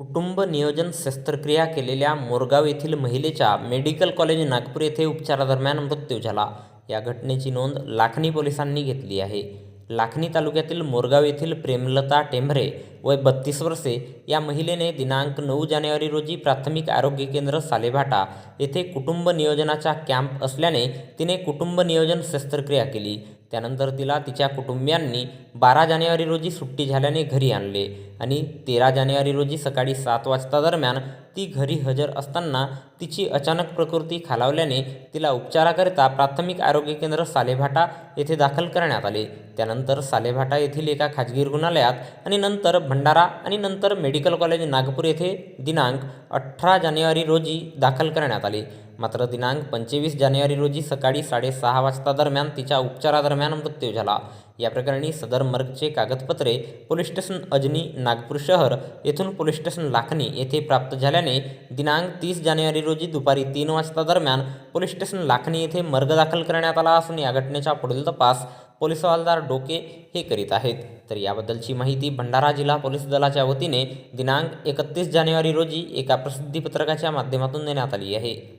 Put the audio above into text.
कुटुंब नियोजन शस्त्रक्रिया केलेल्या मोरगाव येथील महिलेचा मेडिकल कॉलेज नागपूर येथे उपचारादरम्यान मृत्यू झाला. या घटनेची नोंद लाखनी पोलिसांनी घेतली आहे. लाखनी तालुक्यातील मोरगाव येथील प्रेमलता टेंभरे वय बत्तीस वर्षे या महिलेने दिनांक नऊ जानेवारी रोजी प्राथमिक आरोग्य केंद्र सालेभाटा येथे कुटुंब नियोजनाचा कॅम्प असल्याने तिने कुटुंब नियोजन शस्त्रक्रिया केली. त्यानंतर तिला तिच्या कुटुंबियांनी बारा जानेवारी रोजी सुट्टी झाल्याने घरी आणले आणि तेरा जानेवारी रोजी सकाळी सात वाजता दरम्यान ती घरी हजर असताना तिची अचानक प्रकृती खालावल्याने तिला उपचाराकरिता प्राथमिक आरोग्य केंद्र सालेभाटा येथे दाखल करण्यात आले. त्यानंतर सालेभाटा येथील एका खाजगी रुग्णालयात आणि नंतर भंडारा आणि नंतर मेडिकल कॉलेज नागपूर येथे दिनांक अठरा जानेवारी रोजी दाखल करण्यात आले. मात्र दिनांक पंचवीस जानेवारी रोजी सकाळी साडेसहा वाजता दरम्यान तिच्या उपचारादरम्यान मृत्यू झाला. या प्रकरणी सदर मर्गचे कागदपत्रे पोलीस स्टेशन अजनी नागपूर शहर येथून पोलीस स्टेशन लाखनी येथे प्राप्त झाल्याने दिनांक तीस जानेवारी रोजी दुपारी तीन वाजता दरम्यान पोलीस स्टेशन लाखनी येथे मर्ग दाखल करण्यात आला असून या घटनेचा पुढील तपास पोलीस हवालदार डोके हे करीत आहेत. तर याबद्दलची माहिती भंडारा जिल्हा पोलीस दलाच्या वतीने दिनांक एकतीस जानेवारी रोजी एका प्रसिद्धीपत्रकाच्या माध्यमातून देण्यात आली आहे.